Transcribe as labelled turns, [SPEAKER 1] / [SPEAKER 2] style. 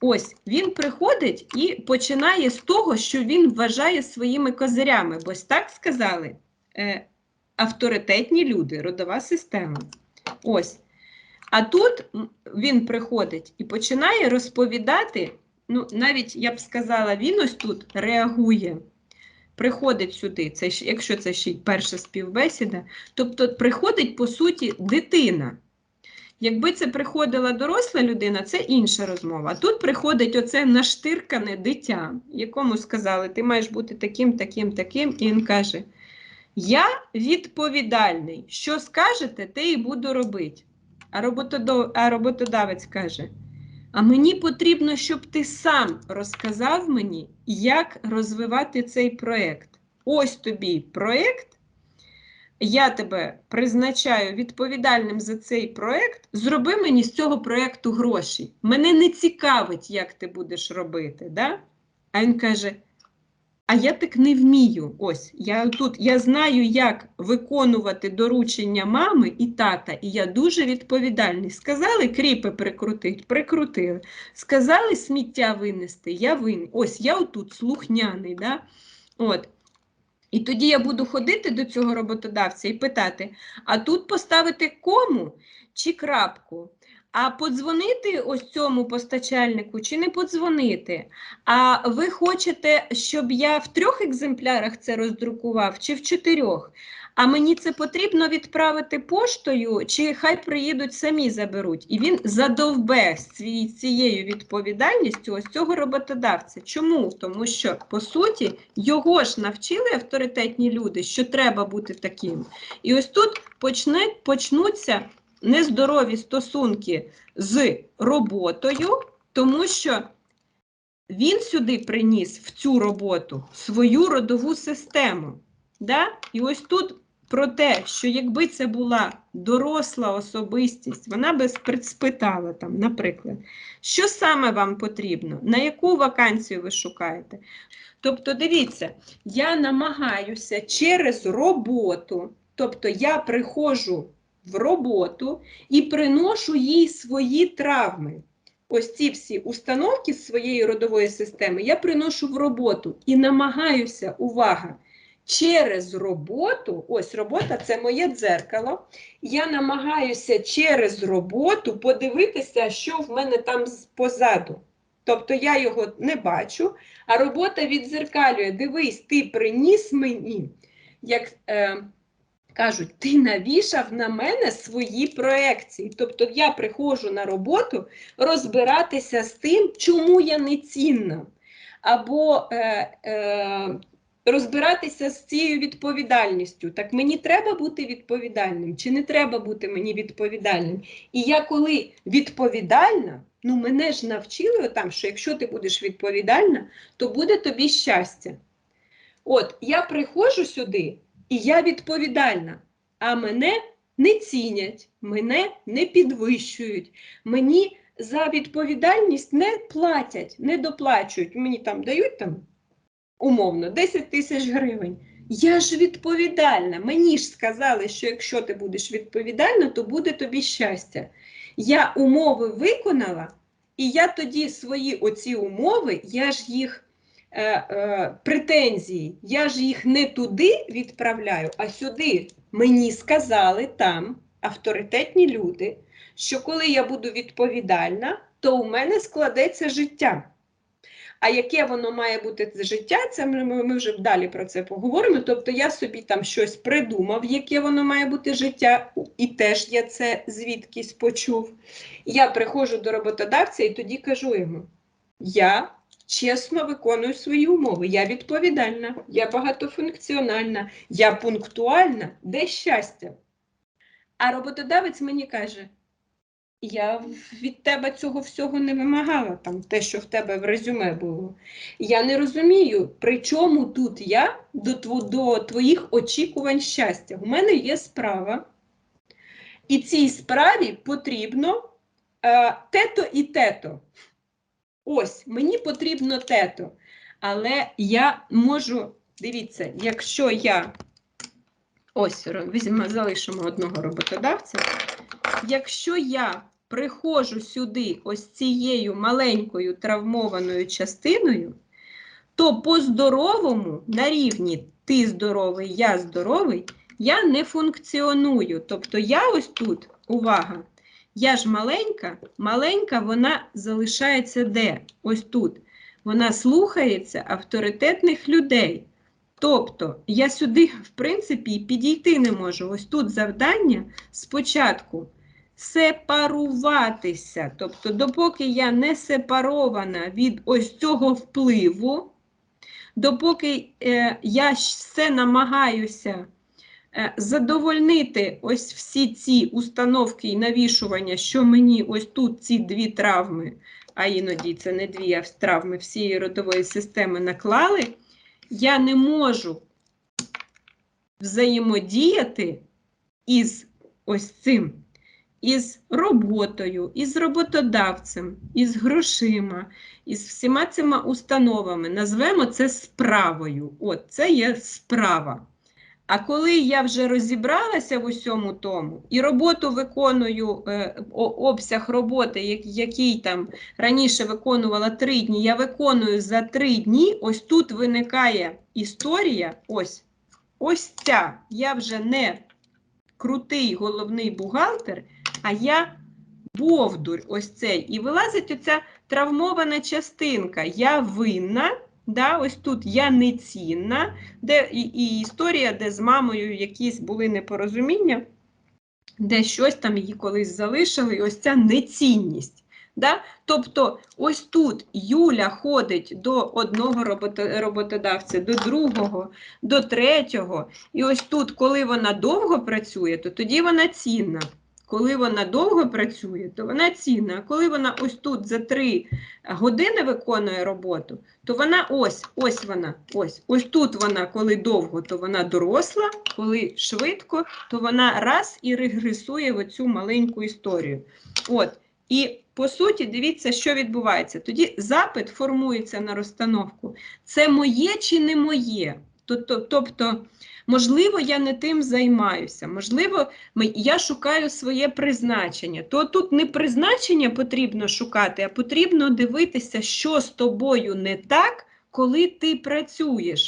[SPEAKER 1] Ось він приходить і починає з того, що він вважає своїми козирями, бо ж так сказали е, авторитетні люди, родова система. Ось. А тут він приходить і починає розповідати. Ну, навіть я б сказала, він ось тут реагує, приходить сюди, це, якщо це ще й перша співбесіда, тобто приходить, по суті, дитина. Якби це приходила доросла людина, це інша розмова. Тут приходить оце наштиркане дитя, якому сказали, ти маєш бути таким, таким, таким, і він каже: Я відповідальний. Що скажете, те і буду робити. А, роботодавець каже: А мені потрібно, щоб ти сам розказав мені, як розвивати цей проєкт. Ось тобі проєкт. Я тебе призначаю відповідальним за цей проєкт. Зроби мені з цього проєкту гроші. Мене не цікавить, як ти будеш робити. Да? А він каже: А я так не вмію. Ось я тут я знаю, як виконувати доручення мами і тата, і я дуже відповідальний. Сказали кріпи прикрутити, прикрутили. Сказали сміття винести, я винен. Ось я отут слухняний. Да? От. І тоді я буду ходити до цього роботодавця і питати: а тут поставити кому чи крапку? А подзвонити ось цьому постачальнику чи не подзвонити? А ви хочете, щоб я в трьох екземплярах це роздрукував чи в чотирьох? А мені це потрібно відправити поштою, чи хай приїдуть самі заберуть. І він задовбе цією відповідальністю ось цього роботодавця. Чому? Тому що, по суті, його ж навчили авторитетні люди, що треба бути таким. І ось тут почне, почнуться нездорові стосунки з роботою, тому що він сюди приніс в цю роботу свою родову систему. Да? І ось тут про те, що якби це була доросла особистість, вона би спитала там, наприклад, що саме вам потрібно, на яку вакансію ви шукаєте. Тобто, дивіться, я намагаюся через роботу, тобто я приходжу в роботу і приношу їй свої травми. Ось ці всі установки з своєї родової системи я приношу в роботу і намагаюся, увага, через роботу, ось робота це моє дзеркало. Я намагаюся через роботу подивитися, що в мене там позаду. Тобто я його не бачу, а робота віддзеркалює. Дивись, ти приніс мені, як е, кажуть, ти навішав на мене свої проекції. Тобто я приходжу на роботу розбиратися з тим, чому я не цінна. Або е, е, розбиратися з цією відповідальністю. Так мені треба бути відповідальним, чи не треба бути мені відповідальним? І я коли відповідальна, ну мене ж навчили там, що якщо ти будеш відповідальна, то буде тобі щастя. От я приходжу сюди, і я відповідальна, а мене не цінять, мене не підвищують, мені за відповідальність не платять, не доплачують. Мені там дають там умовно 10 тисяч гривень. Я ж відповідальна. Мені ж сказали, що якщо ти будеш відповідальна, то буде тобі щастя. Я умови виконала, і я тоді свої оці умови, я ж їх е, е, претензії, я ж їх не туди відправляю, а сюди. Мені сказали там авторитетні люди, що коли я буду відповідальна, то у мене складеться життя. А яке воно має бути життя, це ми, ми вже далі про це поговоримо. Тобто я собі там щось придумав, яке воно має бути життя, і теж я це звідкись почув. Я приходжу до роботодавця і тоді кажу йому: я чесно виконую свої умови, я відповідальна, я багатофункціональна, я пунктуальна, де щастя? А роботодавець мені каже: я від тебе цього всього не вимагала, там те, що в тебе в резюме було. Я не розумію, при чому тут я до, до твоїх очікувань щастя. У мене є справа, і цій справі потрібно е, тето і тето. Ось, мені потрібно тето. Але я можу, дивіться, якщо я ось залишимо одного роботодавця, якщо я приходжу сюди ось цією маленькою травмованою частиною, то по-здоровому на рівні ти здоровий, я здоровий, я не функціоную. Тобто я ось тут, увага, я ж маленька, маленька вона залишається де? Ось тут. Вона слухається авторитетних людей. Тобто я сюди, в принципі, підійти не можу. Ось тут завдання спочатку сепаруватися. Тобто, допоки я не сепарована від ось цього впливу, допоки е, я все намагаюся е, задовольнити ось всі ці установки і навішування, що мені ось тут ці дві травми, а іноді це не дві, а травми всієї родової системи наклали, я не можу взаємодіяти із ось цим, із роботою, із роботодавцем, із грошима, із всіма цими установами. Назвемо це справою. От, це є справа. А коли я вже розібралася в усьому тому і роботу виконую, е, обсяг роботи, який там раніше виконувала три дні, я виконую за три дні, ось тут виникає історія, ось, ось ця. Я вже не крутий головний бухгалтер, а я бовдурь ось цей. І вилазить оця травмована частинка. Я винна, да, ось тут я нецінна, де і, і історія, де з мамою якісь були непорозуміння, де щось там її колись залишили, і ось ця нецінність. Да? Тобто, ось тут Юля ходить до одного роботодавця, до другого, до третього. І ось тут, коли вона довго працює, то тоді вона цінна. Коли вона довго працює, то вона цінна. Коли вона ось тут за три години виконує роботу, то вона ось, ось вона, ось. Ось тут вона, коли довго, то вона доросла, коли швидко, то вона раз і регресує в оцю маленьку історію. От. І по суті, дивіться, що відбувається. Тоді запит формується на розстановку. Це моє чи не моє? Тобто, можливо, я не тим займаюся, можливо, я шукаю своє призначення. То тут не призначення потрібно шукати, а потрібно дивитися, що з тобою не так, коли ти працюєш.